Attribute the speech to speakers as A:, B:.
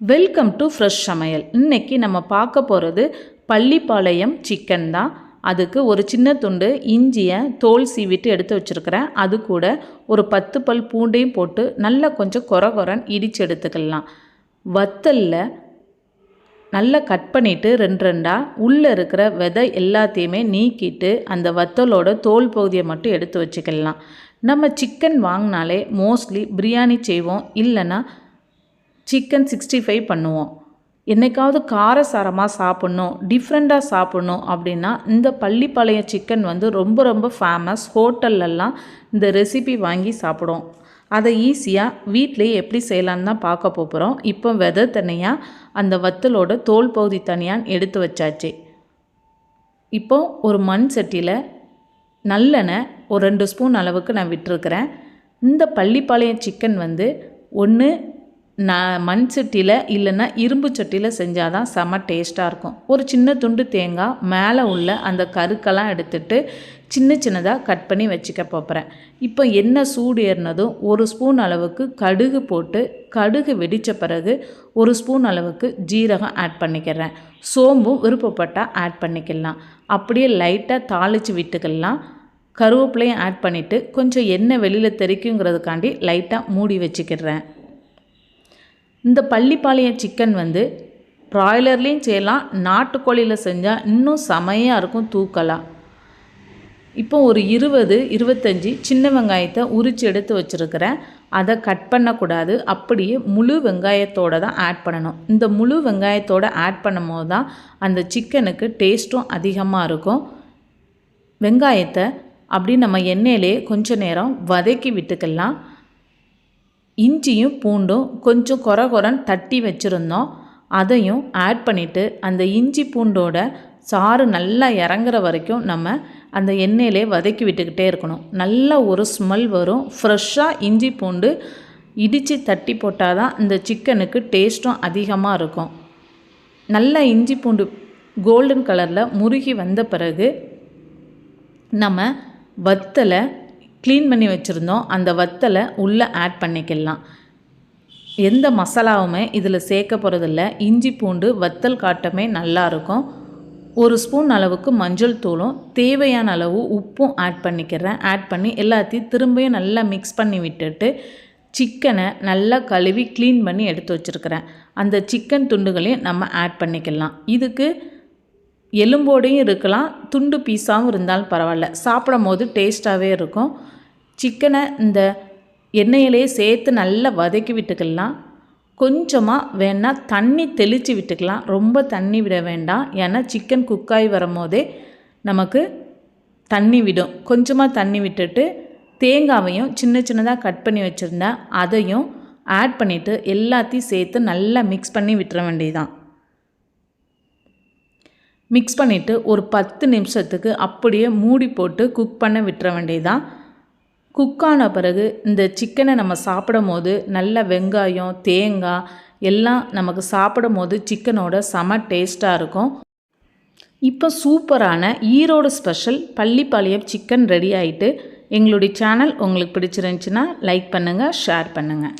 A: Welcome to fresh சமையல். இன்றைக்கி நம்ம பார்க்க போகிறது பள்ளிப்பாளையம் சிக்கன் தான். அதுக்கு ஒரு சின்ன துண்டு இஞ்சியை தோல் சீவிட்டு எடுத்து வச்சுருக்கிறேன். அது கூட ஒரு பத்து பல் பூண்டையும் போட்டு நல்லா கொஞ்சம் கொர கொரன்னு இடித்து எடுத்துக்கலாம். வத்தலில் நல்லா கட் பண்ணிவிட்டு ரெண்டு ரெண்டாக உள்ளே இருக்கிற விதை எல்லாத்தையுமே நீக்கிட்டு அந்த வத்தலோட தோல் பகுதியை மட்டும் எடுத்து வச்சுக்கலாம். நம்ம சிக்கன் வாங்கினாலே மோஸ்ட்லி பிரியாணி செய்வோம். இல்லைன்னா சிக்கன் சிக்ஸ்டி ஃபைவ் பண்ணுவோம். என்னைக்காவது காரசாரமாக சாப்பிட்ணும் டிஃப்ரெண்ட்டாக சாப்பிட்ணும் அப்படின்னா இந்த பள்ளிப்பாளையம் சிக்கன் வந்து ரொம்ப ரொம்ப ஃபேமஸ் ஹோட்டல்லலாம் இந்த ரெசிபி வாங்கி சாப்பிடுவோம். அதை ஈஸியாக வீட்டிலேயே எப்படி செய்யலான்னு தான் பார்க்க போகிறோம் இப்போ விதை தனியாக அந்த வத்தலோட தோல் பகுதி தனியாக எடுத்து வச்சாச்சு. இப்போ ஒரு மண் சட்டியில் நல்லெண்ணெய் ஒரு ரெண்டு ஸ்பூன் அளவுக்கு நான் விட்டுருக்கிறேன். இந்த பள்ளிப்பாளையம் சிக்கன் வந்து ஒன்று நான் மண் சட்டியில் இல்லைன்னா இரும்பு சட்டியில் செஞ்சால் தான் செம்ம டேஸ்ட்டாக இருக்கும். ஒரு சின்ன துண்டு தேங்காய் மேலே உள்ள அந்த கருக்கெல்லாம் எடுத்துட்டு சின்ன சின்னதாக கட் பண்ணி வச்சுக்க போகிறேன் இப்போ எண்ணெய் சூடு ஏறினதும் ஒரு ஸ்பூன் அளவுக்கு கடுகு போட்டு கடுகு வெடித்த பிறகு ஒரு ஸ்பூன் அளவுக்கு ஜீரகம் ஆட் பண்ணிக்கிறேன். சோம்பும் விருப்பப்பட்டால் ஆட் பண்ணிக்கலாம். அப்படியே லைட்டாக தாளித்து விட்டுக்கலாம். கருவேப்பிலையும் ஆட் பண்ணிவிட்டு கொஞ்சம் எண்ணெய் வெளியில் தெரிக்குங்கிறதுக்காண்டி லைட்டாக மூடி வச்சுக்கிறேன். இந்த பள்ளிப்பாளையம் சிக்கன் வந்து ப்ராய்லர்லேயும் செய்யலாம் நாட்டுக்கோழியில் செஞ்சால் இன்னும் செமையாக இருக்கும் தூக்கலாம் இப்போ ஒரு இருபது இருபத்தஞ்சி சின்ன வெங்காயத்தை உரித்து எடுத்து வச்சுருக்கிறேன். அதை கட் பண்ணக்கூடாது. அப்படியே முழு வெங்காயத்தோடு தான் ஆட் பண்ணணும். இந்த முழு வெங்காயத்தோடு ஆட் பண்ணும் போது தான் அந்த சிக்கனுக்கு டேஸ்ட்டும் அதிகமாக இருக்கும். வெங்காயத்தை அப்படி நம்ம எண்ணெயிலே கொஞ்ச நேரம் வதக்கி விட்டுக்கலாம். இஞ்சியும் பூண்டும் கொஞ்சம் கொர கொரன்னு தட்டி வச்சுருந்தோம். அதையும் ஆட் பண்ணிவிட்டு அந்த இஞ்சி பூண்டோட சாறு நல்லா இறங்குற வரைக்கும் நம்ம அந்த எண்ணெயிலே வதக்கி விட்டுக்கிட்டே இருக்கணும். நல்ல ஒரு ஸ்மெல் வரும். ஃப்ரெஷ்ஷாக இஞ்சி பூண்டு இடித்து தட்டி போட்டால் தான் இந்த சிக்கனுக்கு டேஸ்ட்டும் அதிகமாக இருக்கும். நல்லா இஞ்சி பூண்டு கோல்டன் கலரில் முருகி வந்த பிறகு நம்ம வத்தலை க்ளீன் பண்ணி வச்சுருந்தோம். அந்த வத்தலை உள்ளே ஆட் பண்ணிக்கலாம். எந்த மசாலாவுமே இதில் சேர்க்க போகிறதில்ல இஞ்சி பூண்டு வத்தல் காட்டமே நல்லாயிருக்கும் ஒரு ஸ்பூன் அளவுக்கு மஞ்சள் தூளும் தேவையான அளவு உப்பும் ஆட் பண்ணிக்கிறேன். ஆட் பண்ணி எல்லாத்தையும் திரும்பியும் நல்லா மிக்ஸ் பண்ணி விட்டுட்டு சிக்கனை நல்லா கழுவி க்ளீன் பண்ணி எடுத்து வச்சுருக்கிறேன். அந்த சிக்கன் துண்டுகளையும் நம்ம ஆட் பண்ணிக்கலாம். இதுக்கு எலும்போடையும் இருக்கலாம் துண்டு பீஸாகவும் இருந்தாலும் பரவாயில்ல. சாப்பிடும் போது டேஸ்ட்டாகவே இருக்கும். சிக்கனை இந்த எண்ணெயிலே சேர்த்து நல்லா வதக்கி விட்டுக்கலாம். கொஞ்சமாக வேணால் தண்ணி தெளித்து விட்டுக்கலாம். ரொம்ப தண்ணி விட வேண்டாம். ஏன்னா சிக்கன் குக்காய் வரும்போதே நமக்கு தண்ணி விடும். கொஞ்சமாக தண்ணி விட்டுட்டு தேங்காவையும் சின்ன சின்னதாக கட் பண்ணி வச்சுருந்தேன் அதையும் ஆட் பண்ணிவிட்டு எல்லாத்தையும் சேர்த்து நல்லா மிக்ஸ் பண்ணி விட்டுற வேண்டியதுதான். மிக்ஸ் பண்ணிவிட்டு ஒரு பத்து நிமிஷத்துக்கு அப்படியே மூடி போட்டு குக் பண்ண விட்டுற வேண்டியதுதான். குக்கான பிறகு இந்த சிக்கனை நம்ம சாப்பிடும் போது நல்ல வெங்காயம் தேங்காய் எல்லாம் நமக்கு சாப்பிடும் போது சிக்கனோட செம டேஸ்ட்டாக இருக்கும். இப்போ சூப்பரான Erode special Pallipalayam chicken ready ஆகிட்டு எங்களுடைய சேனல் உங்களுக்கு பிடிச்சிருந்துச்சின்னா லைக் பண்ணுங்கள் ஷேர் பண்ணுங்கள்